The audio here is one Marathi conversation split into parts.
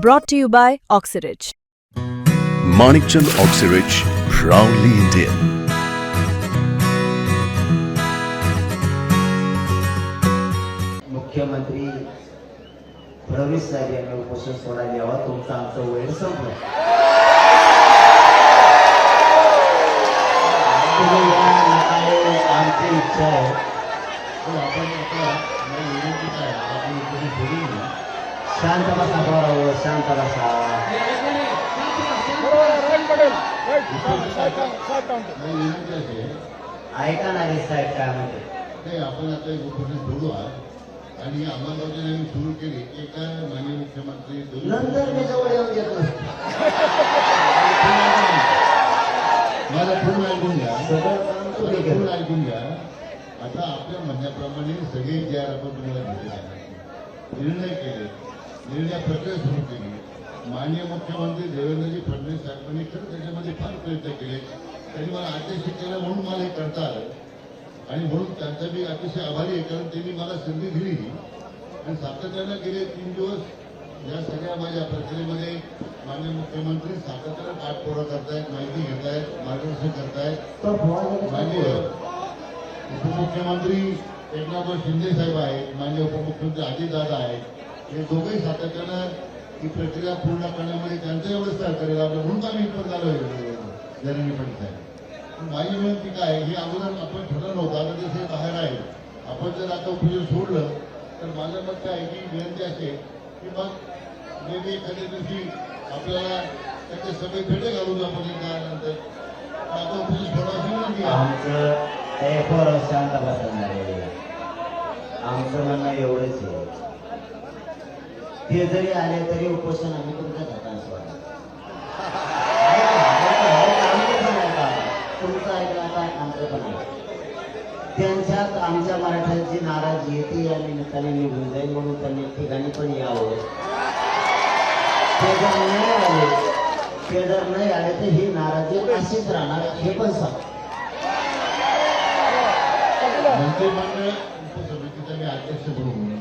Brought to you by Oxyridge. Manikchand Oxyrich, proudly Indian. मुख्यमंत्री फडणवीस साहेब यांनी उपोषण सोडायला यावं तुमचं आमचं वेळ संपलं तुम्ही या नात्याने आमची इच्छा आहे पण आपण आता मला विनंती काय आपण इकडे बोलू नये. शांत बसा बरोबर शांत बसा. ऐका ना रे साहेब काय म्हणते? ते आपण आता एक उपस्थित बोलू आहात आणि ही अंमलबजावणी आम्ही सुरू केली एका माननीय मुख्यमंत्री नंतर मी जवळ येऊन घेतो. माझा पूर्ण ऐकून घ्या. सगळं पूर्ण ऐकून घ्या आता आपल्या म्हणण्याप्रमाणे सगळे जे आहे आपण तुम्हाला भेटले निर्णय केले. निर्णय प्रक्रिया सुरू केली माननीय मुख्यमंत्री देवेंद्रजी फडणवीस साहेबांनी खरं त्याच्यामध्ये फार प्रयत्न केले. त्यांनी मला अध्यक्ष केलं म्हणून मला हे करता आलं. आणि म्हणून त्यांचा मी अतिशय आभारी आहे कारण त्यांनी मला संधी दिली. आणि सातत्यानं गेले तीन दिवस या सगळ्या माझ्या प्रक्रियेमध्ये माननीय मुख्यमंत्री सातत्यानं पाठपुरावा करतायत माहिती घेतायत मार्गदर्शन करतायत. माननीय उपमुख्यमंत्री एकनाथ शिंदे साहेब आहेत माननीय उपमुख्यमंत्री अजितदादा आहेत. हे दोघेही सातत्यानं ही प्रक्रिया पूर्ण करण्यामध्ये त्यांचं एवढं सहकार्य लाभलं म्हणून आम्ही इथपर्यंत झालो जरंगी पाटील साहेब. माझी विनंती काय हे अगोदर आपण ठरवलं नव्हतं आता जसे बाहेर आहे आपण जर आता उपयोग सोडलं तर माझं मत काय की विनंती अशी की मग मे बी एखाद्या दिवशी आपल्याला त्याचे सगळे भेटे घालून आपण हे काळानंतर आता उपयोग सोडायची विनंती आमचं आमचं म्हणणं एवढंच आहे. ते जरी आले तरी उपोषण आम्ही तुमच्या हाताने सोडणार. तुमचं ऐकलं काय आमचं पण त्यांच्यात आमच्या मराठ्यांची नाराजी येते या निमित्ताने निघून जाईल म्हणून त्यांनी ठिकाणी पण यावं. ते जर नाही आले. ते जर नाही आले तर ही नाराजी अशीच राहणार हे पण सांग. मंत्रिमंडळ उपसमितीचा मी अध्यक्ष म्हणून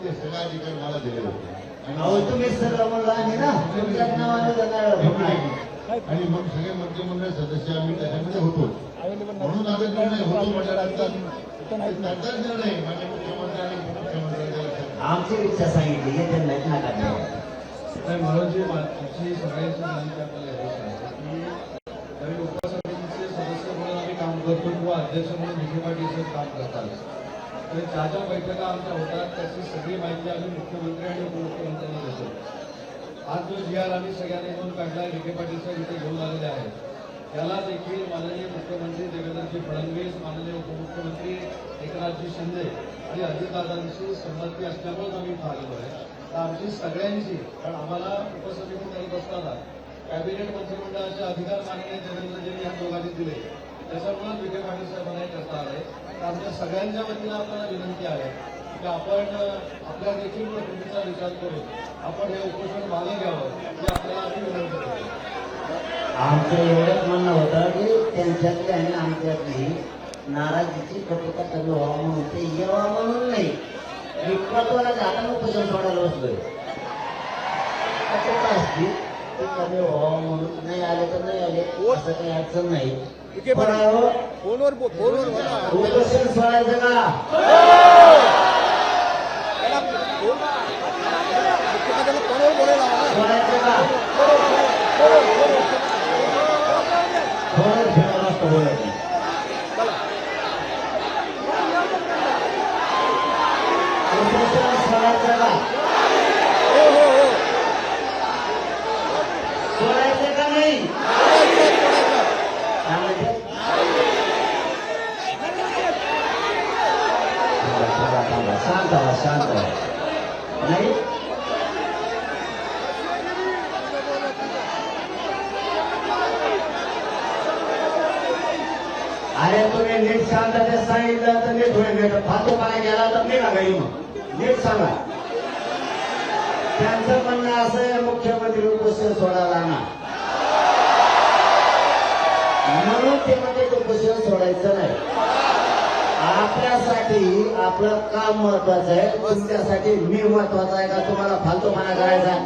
ते सगळे अधिकार मला दिले होते. अहो तुम्ही आणि ना तुमच्याच नावाने जाणार आणि मग सगळे मंत्रिमंडळ सदस्य आम्ही त्याच्यामध्ये होतो. म्हणून आता निर्णय होतो म्हटल्यानंतर त्यांचा निर्णय म्हणजे मुख्यमंत्री आणि उपमुख्यमंत्र्यांचा आमची इच्छा सांगितली त्यांना नका म्हणून जी सगळ्यांची विनंती आपल्याला आहे की उपसमितीचे सदस्य म्हणून आम्ही काम करतो किंवा अध्यक्ष म्हणून विखे पाटील काम करतात. तर ज्या ज्या बैठका आमच्या होतात त्याची सगळी माहिती आम्ही मुख्यमंत्री आणि उपमुख्यमंत्र्यांना देतो. आज जो जी आर आम्ही सगळ्यांनी घेऊन काढला विखे पाटील साहेब इथे घेऊन आलेले आहेत. त्याला देखील माननीय मुख्यमंत्री देवेंद्रजी फडणवीस माननीय उपमुख्यमंत्री एकनाथजी शिंदे आणि अजितदादांची संमती असल्यामुळेच आम्ही आलेलो आहे. तर आमची सगळ्यांची कारण आम्हाला उपसमिती करत असताना कॅबिनेट मंत्रिमंडळाचे अधिकार माननीय देवेंद्रजींनी या दोघांनी दिले. त्याच्यामुळे विखे पाटील साहेबांना करता आले तर आमच्या सगळ्यांच्या वतीनं आपल्याला विनंती आहे की आपण आपल्या देखील भूमीचा विचार करून आपण हे उपोषण मागे घ्यावं ही आपल्याला आम्ही विनंती करतो. आमचं एवढंच म्हणणं होतं की त्यांच्यातली आणि आमच्यातली नाराजीची कटुता कमी व्हावं म्हणून ते यावं म्हणून नाही. विक्रातवाला जाताना उपोषण सोडायला बसलोय. कटुता असती ती कमी व्हावं म्हणून नाही आले तर नाही आले. असं काही अडचण नाही. पण अहो, उपोषण सोडायचं का सोडायचं का थोडं फिरायला असतं बोलायचं उपोषण सोडायचं का सोडायचं का नाही काय म्हणते? थांबा, थांबा, शांत व्हा शांत व्हा नाही अरे तुम्ही नीट शांततेत सांगितलं तर नीट होईल नाही फालतू पाय गेला तर मी ना मग. नीट सांगा. त्यांचं म्हणणं असं आहे मुख्यमंत्री उपोषण सोडायला ना म्हणून ते म्हणजे उपोषण सोडायचं नाही. आपल्यासाठी आपलं काम महत्वाचं आहे तुमच्यासाठी मी महत्त्वाचा आहे का? तुम्हाला फालतूपणा करायचा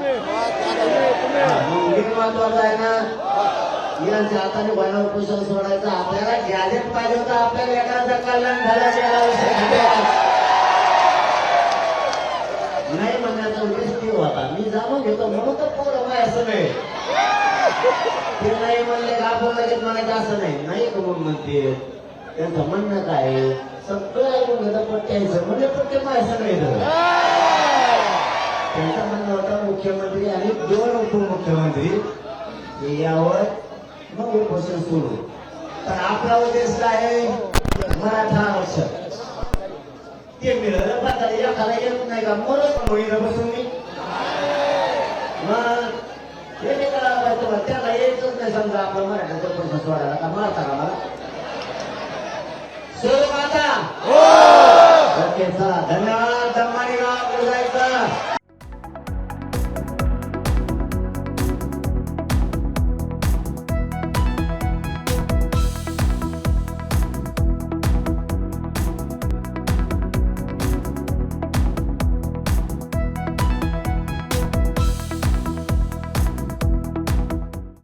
मी महत्त्वाचा आहे ना? यांच्या हाताने भयावर उपोषण सोडायचं आपल्याला गॅजेट पाहिजे होतं आपल्याला एखादं कल्याण झालं नाही. म्हणण्याचा उद्देश ती होता. मी जाणून घेतो म्हणून तर पोरं बाय असं नाही. ते नाही म्हणले का आपण लगेच म्हणायचं असं नाही. नाही का म्हणून म्हणते? त्यांचं म्हणणं काय? सगळं ऐकून घेतं पट्ट्यायचं म्हणजे पट्टे पाहायचं नाही त्यांचं म्हणणं होतं मुख्यमंत्री आणि दोन उपमुख्यमंत्री यावर मग उपोषण सुरू पण आपला उद्देश काय आहे? मराठा आरक्षण. ते मिळालं पाहिजे एखादा येत नाही का? मरत होईल बसून मी. मग हे नाही करायला पाहिजे तुम्हाला. त्याला यायचंच नाही समजा आपण प्रश्न सोडायला. का मारता का मला? सुरू माता! चला. धन्यवाद.